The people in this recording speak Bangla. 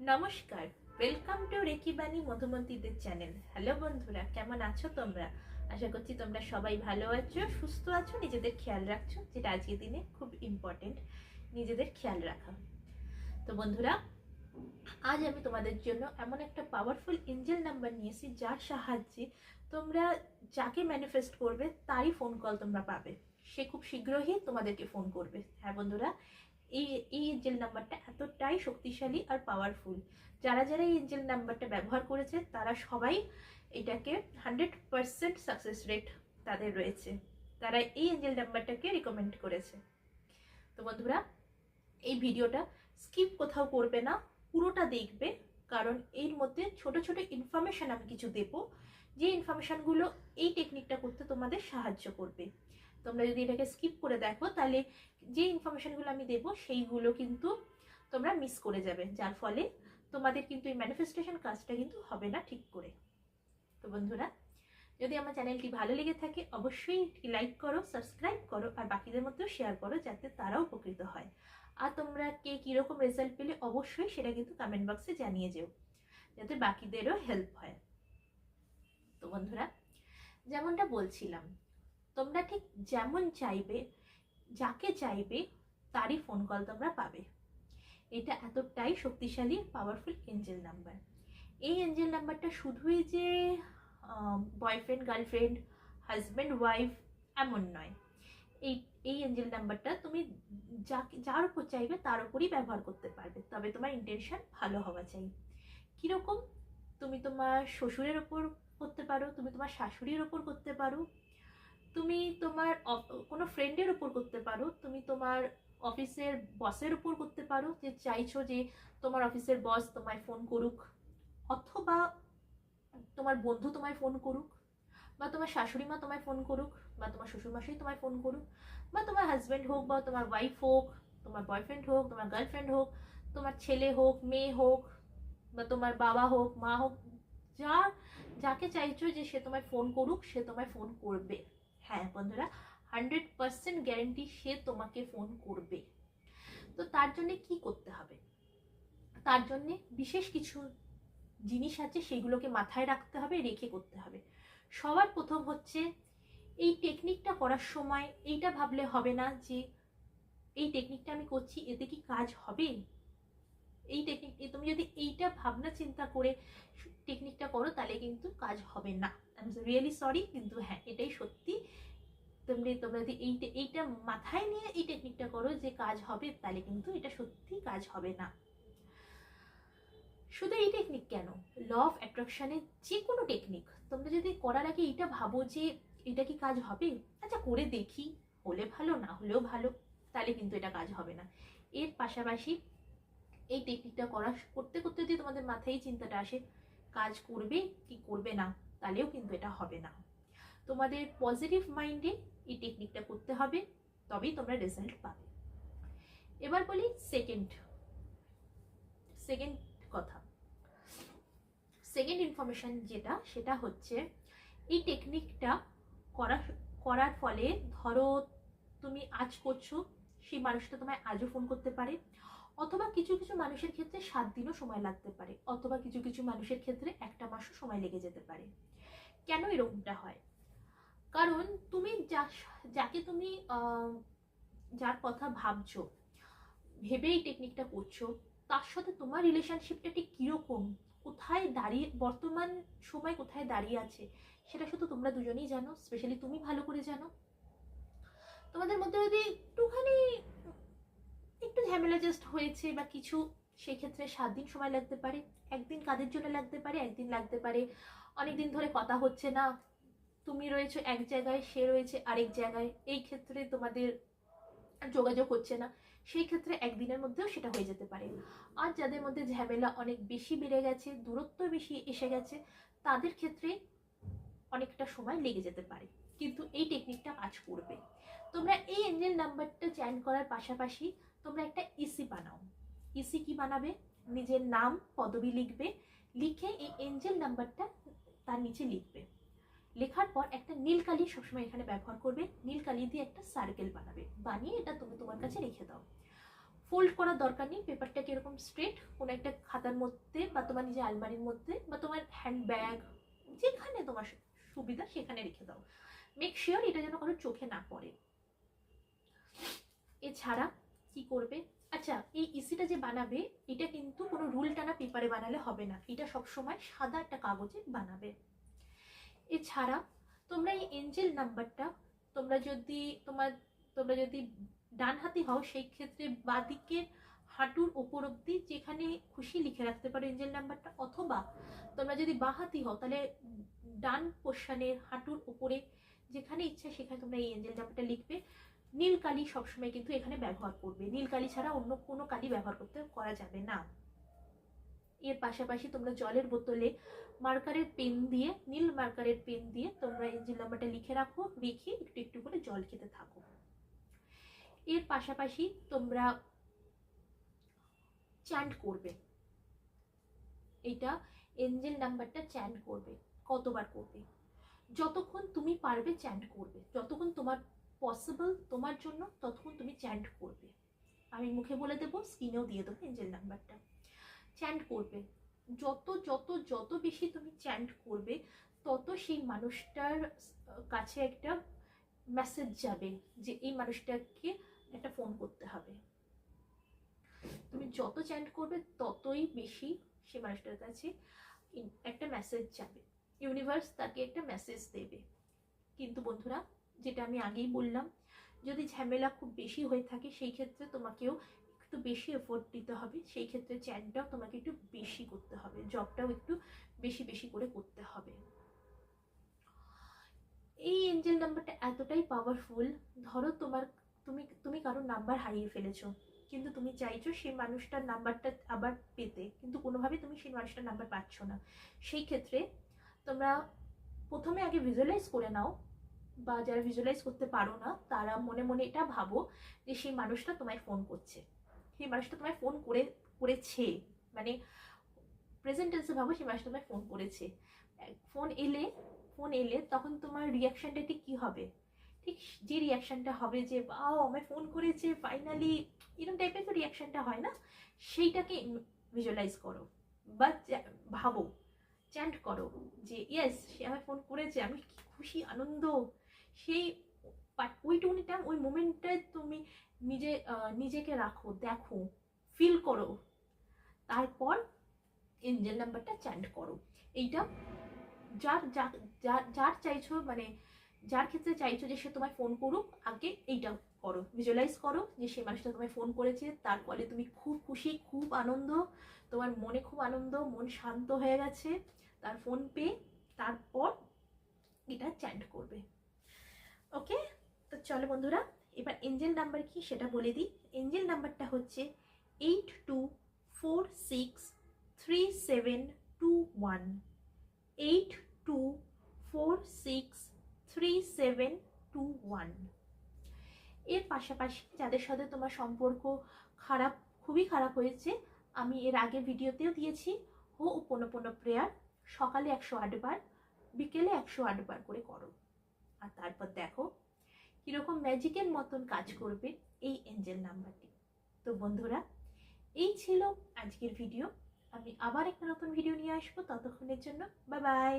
নমস্কার ওয়েলকাম টু রেকিবাণী মধুমন্তীদের চ্যানেল হ্যালো বন্ধুরা, কেমন আছো তোমরা? আশা করছি তোমরা সবাই ভালো আছো, সুস্থ আছো, নিজেদের খেয়াল রাখছো, যেটা আজকের দিনে খুব ইম্পর্টেন্ট নিজেদের খেয়াল রাখা। তো বন্ধুরা, আজ আমি তোমাদের জন্য এমন একটা পাওয়ারফুল এঞ্জেল নাম্বার নিয়েছি, যার সাহায্যে তোমরা যাকে ম্যানিফেস্ট করবে, তারই ফোন কল তোমরা পাবে। সে খুব শীঘ্রই তোমাদেরকে ফোন করবে। হ্যাঁ বন্ধুরা এই এই এঞ্জেল নাম্বারটা এতটাই শক্তিশালী আর পাওয়ারফুল যারা যারা এই এঞ্জেল নাম্বারটা ব্যবহার করেছে, তারা সবাই এটাকে হান্ড্রেড পারসেন্ট সাকসেস রেট তাদের রয়েছে। তারা এই এঞ্জেল নাম্বারটাকে রিকমেন্ড করেছে। তো বন্ধুরা, এই ভিডিওটা স্কিপ কোথাও করবে না, পুরোটা দেখবে, কারণ এর মধ্যে ছোট ছোট ইনফরমেশন আমি কিছু দেবো। যে ইনফরমেশনগুলো এই টেকনিকটা করতে তোমাদের সাহায্য করবে। তোমরা যদি এটাকে স্কিপ করে দেখো, তাহলে যে ইনফরমেশনগুলো আমি দেবো, সেইগুলো কিন্তু তোমরা মিস করে যাবে। যার ফলে তোমাদের কিন্তু এই ম্যানিফেস্টেশন কাজটা কিন্তু হবে না ঠিক করে। তো বন্ধুরা, যদি আমার চ্যানেলটি ভালো লেগে থাকে, অবশ্যই লাইক করো সাবস্ক্রাইব করো, আর বাকিদের মধ্যেও শেয়ার করো, যাতে তারাও উপকৃত হয়। আর তোমরা কে কীরকম রেজাল্ট পেলে অবশ্যই সেটা কিন্তু কমেন্ট বক্সে জানিয়ে যেও, যাতে বাকিদেরও হেল্প হয়। তো বন্ধুরা, যেমনটা বলছিলাম তোমরা ঠিক যেমন চাইবে, যাকে চাইবে, তারই ফোন কল তোমরা পাবে। এটা এতটাই শক্তিশালী পাওয়ারফুল এঞ্জেল নাম্বার এই এঞ্জেল নাম্বারটা শুধুই যে বয়ফ্রেন্ড গার্লফ্রেন্ড হাজব্যান্ড ওয়াইফ এমন নয়। এই এই এঞ্জেল নাম্বারটা তুমি যাকে, যার উপর চাইবে, তার উপরই ব্যবহার করতে পারবে। তবে তোমার ইন্টেনশন ভালো হওয়া চাই। কীরকম? তুমি তোমার শ্বশুরের ওপর করতে পারো, তুমি তোমার শাশুড়ির ওপর করতে পারো তুমি তোমার কোনো ফ্রেন্ডের উপর করতে পারো, তুমি তোমার অফিসের বসের উপর করতে পারো, যে চাইছো যে তোমার অফিসের বস তোমায় ফোন করুক, অথবা তোমার বন্ধু তোমায় ফোন করুক, বা তোমার শাশুড়ি মা তোমায় ফোন করুক, বা তোমার শ্বশুরমশাই তোমায় ফোন করুক, বা তোমার হাজব্যান্ড হোক, বা তোমার ওয়াইফ হোক, তোমার বয়ফ্রেন্ড হোক, তোমার গার্লফ্রেন্ড হোক, তোমার ছেলে হোক, মেয়ে হোক, বা তোমার বাবা হোক, মা হোক, যা, যাকে চাইছো যে সে তোমায় ফোন করুক, সে তোমায় ফোন করবে। হ্যাঁ বন্ধুরা হান্ড্রেড পার্সেন্ট গ্যারেন্টি সে তোমাকে ফোন করবে। তো তার জন্য কি করতে হবে? তার জন্য বিশেষ কিছু জিনিস আছে, সেগুলোকে মাথায় রাখতে হবে, রেখে করতে হবে। সবার প্রথম হচ্ছে, এই টেকনিকটা করার সময় এইটা ভাবলে হবে না যে, এই টেকনিকটা আমি করছি, এতে কি কাজ হবে? এই টেকনিক তুমি যদি এইটা ভাবনা চিন্তা করে টেকনিকটা করো, তাহলে কিন্তু কাজ হবে না। আই এম রিয়েলি সরি কিন্তু হ্যাঁ এটাই সত্যি। তুমি তোমরা যদি এইটা এইটা মাথায় নিয়ে এই টেকনিকটা করো যে কাজ হবে, তাহলে কিন্তু এটা সত্যি কাজ হবে না। শুধু এই টেকনিক কেন? ল অফ অ্যাট্রাকশনের যে কোনো টেকনিক তোমরা যদি করার আগে এটা ভাবো যে এটা কি কাজ হবে? আচ্ছা করে দেখি, হলে ভালো, না হলেও ভালো, তাহলে কিন্তু এটা কাজ হবে না। এর পাশাপাশি এই টেকনিকটা করা করতে করতে যদি তোমাদের মাথায় চিন্তাটা আসে, কাজ করবে কি করবে না, তাহলেও কিন্তু এটা হবে না। তোমাদের পজিটিভ মাইন্ডে এই টেকনিকটা করতে হবে, তবেই তোমরা রেজাল্ট পাবে। এবার বলি সেকেন্ড সেকেন্ড কথা। সেকেন্ড ইনফরমেশন যেটা, সেটা হচ্ছে এই টেকনিকটা করা, করার ফলে ধরো তুমি আজ করছ, সেই মানুষটা তোমায় আজও ফোন করতে পারে, অথবা কিছু কিছু মানুষের ক্ষেত্রে সাত দিনও সময় লাগতে পারে, অথবা কিছু কিছু মানুষের ক্ষেত্রে একটা মাসও সময় লেগে যেতে পারে। কেন এরকমটা হয়? কারণ তুমি যা, যাকে তুমি যার কথা ভাবছ ভেবে এই টেকনিকটা করছ, তার সাথে তোমার রিলেশনশিপটা ঠিক কীরকম? কোথায় দাঁড়িয়ে, বর্তমান সময় কোথায় দাঁড়িয়ে আছে? সেটা শুধু তোমরা দুজনেই জানো স্পেশালি তুমি ভালো করে জানো। তোমাদের মধ্যে যদি একটুখানি, একটু ঝামেলা জাস্ট হয়েছে বা কিছু, সেক্ষেত্রে সাত দিন সময় লাগতে পারে, একদিন কাদের জন্য লাগতে পারে, একদিন লাগতে পারে। অনেকদিন ধরে কথা হচ্ছে না তুমি রয়েছো এক জায়গায়, সে রয়েছে আরেক জায়গায়। এই ক্ষেত্রে তোমাদের যোগাযোগ হচ্ছে না। সেই ক্ষেত্রে একদিনের মধ্যেও সেটা হয়ে যেতে পারে। আর যাদের মধ্যে ঝামেলা অনেক বেশি বেড়ে গেছে, দূরত্ব বেশি এসে গেছে, তাদের ক্ষেত্রে অনেকটা সময় লেগে যেতে পারে। কিন্তু এই টেকনিকটা কাজ করবে। তোমরা এই এঞ্জেল নাম্বারটা চ্যান করার পাশাপাশি তোমরা একটা ইসি বানাও। ইসি কি বানাবে? নিজের নাম, পদবি লিখবে। লিখে এই এঞ্জেল নাম্বারটা তার নিচে লিখবে। লেখার পর একটা নীল কালি সবসময় এখানে ব্যবহার করবে। নীল কালি দিয়ে একটা সার্কেল বানাবে। বানিয়ে এটা তুমি তোমার কাছে রেখে দাও। ফোল্ড করার দরকার নেই। পেপারটাকে এরকম স্ট্রেট কোনো একটা খাতার মধ্যে বা তোমার নিজের আলমারির মধ্যে বা তোমার হ্যান্ড ব্যাগ যেখানে তোমার সুবিধা সেখানে রেখে দাও। মেক শিওর এটা যেন কারও চোখে না পড়ে। এছাড়া কি করবে? আচ্ছা এই ইসিটা যে বানাবে, এটা কিন্তু কোনো রুল টানা পেপারে বানালে হবে না। এটা সবসময় সাদা একটা কাগজে বানাবে। এছাড়া তোমরা এই এঞ্জেল নাম্বারটা তোমরা যদি তোমার, তোমরা যদি ডান হাতি হও, সেই ক্ষেত্রে বাদিকের হাঁটুর ওপর অব্দি যেখানে খুশি লিখে রাখতে পারো এঞ্জেল নাম্বারটা অথবা তোমরা যদি বাহাতি হও, তাহলে ডান পোর্শনের হাঁটুর উপরে যেখানে ইচ্ছা সেখানে তোমরা এই এঞ্জেল নাম্বারটা লিখবে। নীল কালি সবসময় কিন্তু এখানে ব্যবহার করবে। নীল কালি ছাড়া অন্য কোনো কালি ব্যবহার করতে করা যাবে না। এর পাশাপাশি তোমরা জলের বোতলে মার্কারের পেন দিয়ে, নীল মার্কারের পেন দিয়ে তোমরা এঞ্জেল নাম্বারটা লিখে রাখো, রেখে একটু একটু করে জল খেতে থাকো। এর পাশাপাশি তোমরা চ্যান্ট করবে। এটা এঞ্জেল নাম্বারটা চ্যান্ট করবে, কতবার করবে। যতক্ষণ তুমি পারবে চ্যান্ট করবে, যতক্ষণ তোমার পসিবল তোমার জন্য, ততক্ষণ তুমি চ্যান্ট করবে। আমি মুখে বলে দেবো স্ক্রিনেও দিয়ে দেবো এঞ্জেল নাম্বারটা। চ্যান্ট করবে। যত যত যত বেশি তুমি চ্যান্ট করবে, তত সেই মানুষটার কাছে একটা মেসেজ যাবে যে এই মানুষটাকে একটা ফোন করতে হবে। তুমি যত চ্যান্ট করবে, ততই বেশি সেই মানুষটার কাছে একটা মেসেজ যাবে। ইউনিভার্স তাকে একটা মেসেজ দেবে। কিন্তু বন্ধুরা, যেটা আমি আগেই বললাম, যদি ঝামেলা খুব বেশি হয়ে থাকে, সেই ক্ষেত্রে তোমাকেও একটু বেশি এফোর্ট দিতে হবে, সেই ক্ষেত্রে চ্যাটটাও তোমাকে একটু বেশি করতে হবে জবটাও একটু বেশি বেশি করে করতে হবে। এই এঞ্জেল নাম্বারটা এতটাই পাওয়ারফুল ধরো তোমার, তুমি তুমি কারোর নাম্বার হারিয়ে ফেলেছো, কিন্তু তুমি চাইছো সেই মানুষটার নাম্বারটা আবার পেতে, কিন্তু কোনোভাবে তুমি সেই মানুষটার নাম্বার পাচ্ছ না। সেই ক্ষেত্রে তোমরা প্রথমে আগে ভিজুয়ালাইজ করে নাও, বা যারা ভিজুয়ালাইজ করতে পারো না, তারা মনে মনে এটা ভাবো যে সেই মানুষটা তোমায় ফোন করছে। সেই মানুষটা তোমায় ফোন করে, করেছে। মানে প্রেজেন্ট টেন্সে ভাবো, সেই মানুষটা তোমায় ফোন করেছে। ফোন এলে ফোন এলে তখন তোমার রিয়াকশানটা ঠিক কী হবে? ঠিক যে রিয়াকশানটা হবে যে বাও আমায় ফোন করেছে ফাইনালি এরকম টাইপের তো রিয়াকশানটা হয় না? সেইটাকে ভিজুয়ালাইজ করো। বা ভাবো চ্যান্ট করো যে ইয়েস সে আমায় ফোন করেছে, আমি খুশি, আনন্দ? সেই পা- ওইটুকুনি টাইম ওই মোমেন্টটায় তুমি নিজে নিজেকে রাখো, দেখো ফিল করো। তারপর এঞ্জেল নাম্বারটা চ্যান্ট করো। এইটা যার যার যার চাইছো মানে যার ক্ষেত্রে চাইছো যে সে তোমায় ফোন করুক, আগে এইটা করো। ভিজুয়ালাইজ করো যে সেই মানুষটা তোমায় ফোন করেছে, তার ফলে তুমি খুব খুশি, খুব আনন্দ, তোমার মনে খুব আনন্দ, মন শান্ত হয়ে গেছে, তার ফোন পেয়ে তারপর এটা চ্যান্ট করবে। ওকে তো চলো বন্ধুরা, এবার এঞ্জেল নাম্বার কি সেটা বলে দিই। এঞ্জেল নাম্বারটা হচ্ছে eight two four six three seven two one eight two four six three seven two ওয়ানের পাশাপাশি যাদের সাথে তোমার সম্পর্ক খারাপ, খুবই খারাপ হয়েছে, আমি এর আগে ভিডিওতেও দিয়েছি। হো উপনপন প্রেয়ার, সকালে একশো আটবার, বিকেলে একশো আটবার করে করো। আর তারপর দেখো কীরকম ম্যাজিকের মতন কাজ করবে এই এঞ্জেল নাম্বারটি। তো বন্ধুরা, এই ছিল আজকের ভিডিও। আমি আবার একটা নতুন ভিডিও নিয়ে আসব। ততক্ষণের জন্য বাই বাই